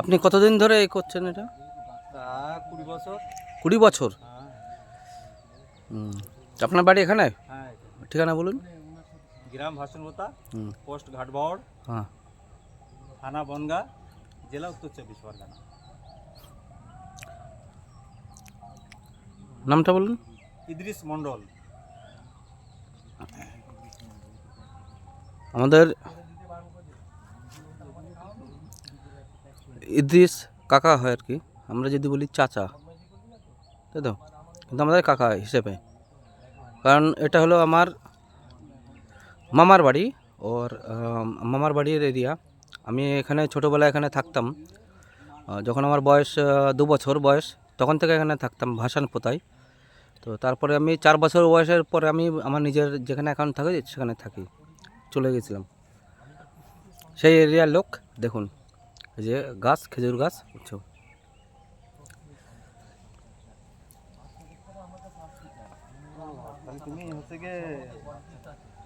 আপনি কতদিন ধরে এই করছেন এটা? কুড়ি বছর। কুড়ি বছর? আপনার বাড়ি এখানে? হ্যাঁ ঠিকানা বলুন। গ্রাম ভাসনবতা পোস্ট ঘাটবাওড় হ্যাঁ। থানা বনগা জেলা উত্তর চব্বিশ পরগনা। নামটা বলুন। ইদ্রিস মণ্ডল। আমাদের ইদ্রিস কাকা হয় আর কি। আমরা যদি বলি চাচা, তাই তো? কিন্তু আমাদের কাকা হিসেবে। কারণ এটা হলো আমার মামার বাড়ি, ওর মামার বাড়ির এরিয়া। আমি এখানে ছোটোবেলায় এখানে থাকতাম। যখন আমার বয়স দু বছর বয়স, তখন থেকে এখানে থাকতাম ভাসান পোতায়। তো তারপরে আমি চার বছর বয়সের পরে আমি আমার নিজের যেখানে অ্যাকাউন্ট থাকি, সেখানে থাকি। চলে গেছিলাম। সেই এরিয়ার লোক দেখুন যে গাছ খেজুর গাছ তাহলে তুমি হচ্ছে গিয়ে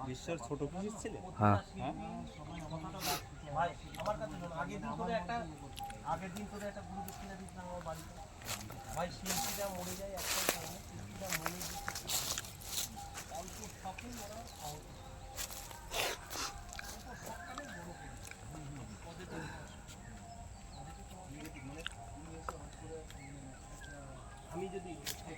বিশ্বের ছোট পুলিশ ছিলে? হ্যাঁ।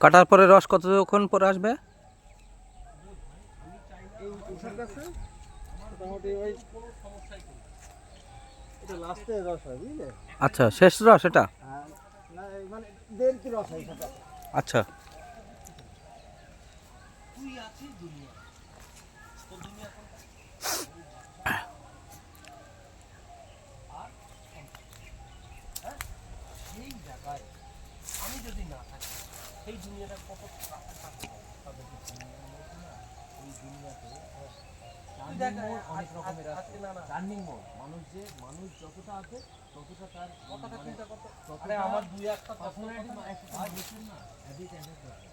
কাটার পরে রস কতক্ষণ পরে আসবে? আচ্ছা শেষ রস এটা? আচ্ছা। তুই আছিস দুনিয়া দুনিয়া কোনটা আর হ্যাঁ সেই জায়গায় আমি যদি না থাকি সেই দুনিয়াটা কত কাছে থাকতে হবে তাদেরকে দুনিয়ার মধ্যে না এই দুনিয়াতে তুই দেখ, আজ- আজ- আজকে না না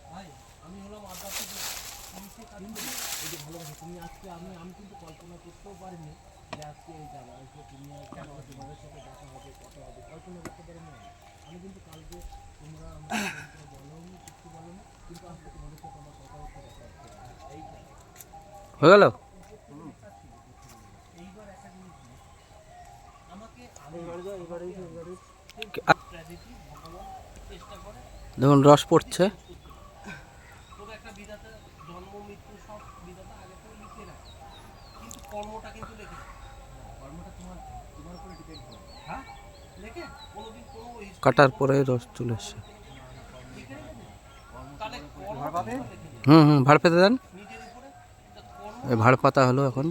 ভাই, আমি কিন্তু তুমি আজকে আমি আমি কিন্তু কল্পনা করতেও পারিনি যে আজকে এই এসে তুমি তোমাদের সাথে হ্যাঁ লেখে কোনোদিন কোনো history কাটার পরে রস চলে এসছে। হুম হুম, ভাড় পেতে দেন নিজের উপরে তা কর্ম এই ভাড় পাতা হলো এখন।